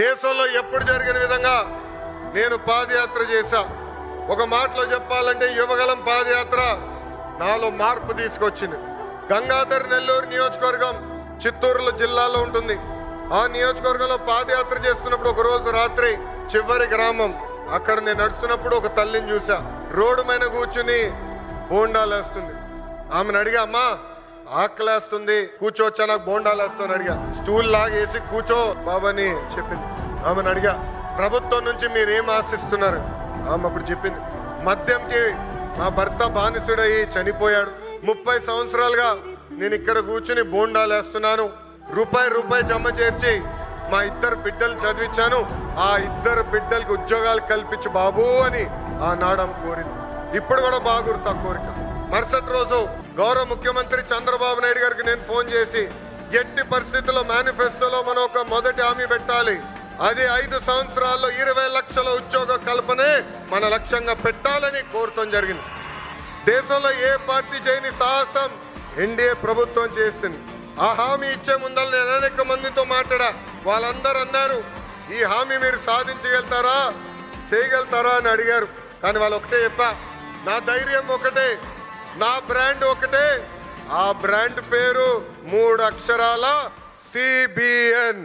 దేశంలో ఎప్పుడు జరిగిన విధంగా నేను పాదయాత్ర చేశా. ఒక మాటలో చెప్పాలంటే యువగలం పాదయాత్ర నాలో మార్పు తీసుకొచ్చింది. గంగాధర్ నెల్లూరు నియోజకవర్గం చిత్తూరులో జిల్లాలో ఉంటుంది. ఆ నియోజకవర్గంలో పాదయాత్ర చేస్తున్నప్పుడు ఒక రోజు రాత్రి చివరి గ్రామం. అక్కడ నేను నడుస్తున్నప్పుడు ఒక తల్లిని చూసా రోడ్డు మీద కూర్చుని బోండాలేస్తుంది. ఆమెను అడిగా అమ్మా ఆకలేస్తుంది. కూర్చోవచ్చా నాకు బోండాలు వేస్తాను అడిగా. స్టూల్ లాగేసి కూర్చో బాబాని చెప్పింది. ఆమెను అడిగా ప్రభుత్వం నుంచి మీరేం ఆశిస్తున్నారు? ఆమె అప్పుడు చెప్పింది మద్యంకి మా భర్త బానిసుడయి చనిపోయాడు. ముప్పై సంవత్సరాలుగా నేను ఇక్కడ కూర్చుని బోండాలు వేస్తున్నాను రూపాయి రూపాయి జమ చేర్చి మా ఇద్దరు బిడ్డలు చదివించాను. ఆ ఇద్దరు బిడ్డలకు ఉద్యోగాలు కల్పించు బాబు అని ఆ నాడం కోరింది. ఇప్పుడు కూడా బాగురుతా కోరిక. మరుసటి రోజు గౌరవ ముఖ్యమంత్రి చంద్రబాబు నాయుడు గారికి నేను ఫోన్ చేసి ఎట్టి పరిస్థితుల్లో మేనిఫెస్టోలో మనం ఒక మొదటి హామీ పెట్టాలి. అది ఐదు సంవత్సరాల్లో ఇరవై లక్షల ఉద్యోగ కల్పనే మన లక్ష్యంగా పెట్టాలని కోరటం జరిగింది. దేశంలో ఏ పార్టీ చేయని సాహసం ఎన్డీఏ ప్రభుత్వం చేసింది. ఆ హామీ ఇచ్చే ముందర నేను అనేక మందితో మాట్లాడా. వాళ్ళందరూ అన్నారు ఈ హామీ మీరు సాధించగలుగుతారా? చేయగలుగుతారా? అని అడిగారు. కానీ వాళ్ళు ఒకటే చెప్పా నా ధైర్యం ఒకటే. నా బ్రాండ్ ఒకటే. ఆ బ్రాండ్ పేరు మూడు అక్షరాల సిబిఎన్